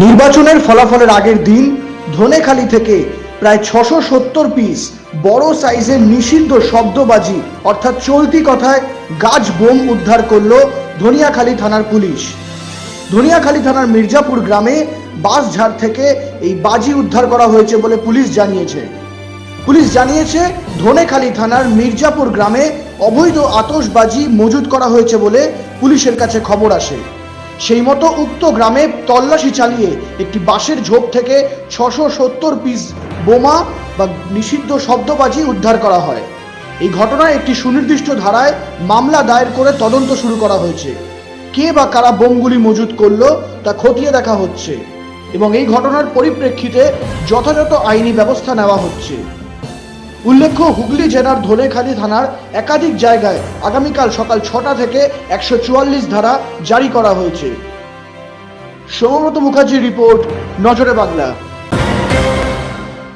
নির্বাচনের ফলাফলের আগের দিন ধনেখালি থেকে প্রায় ছশো সত্তর পিস বড় সাইজের নিষিদ্ধ শব্দবাজি, অর্থাৎ চলতি কথায় গাছ বোম উদ্ধার করল ধনিয়াখালী থানার পুলিশ। ধনিয়াখালী থানার মির্জাপুর গ্রামে বাসঝাড় থেকে এই বাজি উদ্ধার করা হয়েছে বলে পুলিশ জানিয়েছে। পুলিশ জানিয়েছে, ধনেখালী থানার মির্জাপুর গ্রামে অবৈধ আতশবাজি মজুত করা হয়েছে বলে পুলিশের কাছে খবর আসে। সেই মতো উক্ত গ্রামে তল্লাশি চালিয়ে একটি বাঁশের ঝোপ থেকে ছশো সত্তর পিস বোমা বা নিষিদ্ধ শব্দবাজি উদ্ধার করা হয়। এই ঘটনায় একটি সুনির্দিষ্ট ধারায় মামলা দায়ের করে তদন্ত শুরু করা হয়েছে। কে বা কারা বোমগুলি মজুত করল তা খতিয়ে দেখা হচ্ছে এবং এই ঘটনার পরিপ্রেক্ষিতে যথাযথ আইনি ব্যবস্থা নেওয়া হচ্ছে। উল্লেখ্য, হুগলি জেলার ধনেখালি থানার একাধিক জায়গায় আগামীকাল সকাল ছটা থেকে একশো চুয়াল্লিশ ধারা জারি করা হয়েছে। সৌমব্রত মুখার্জির রিপোর্ট, নজরে বাংলা।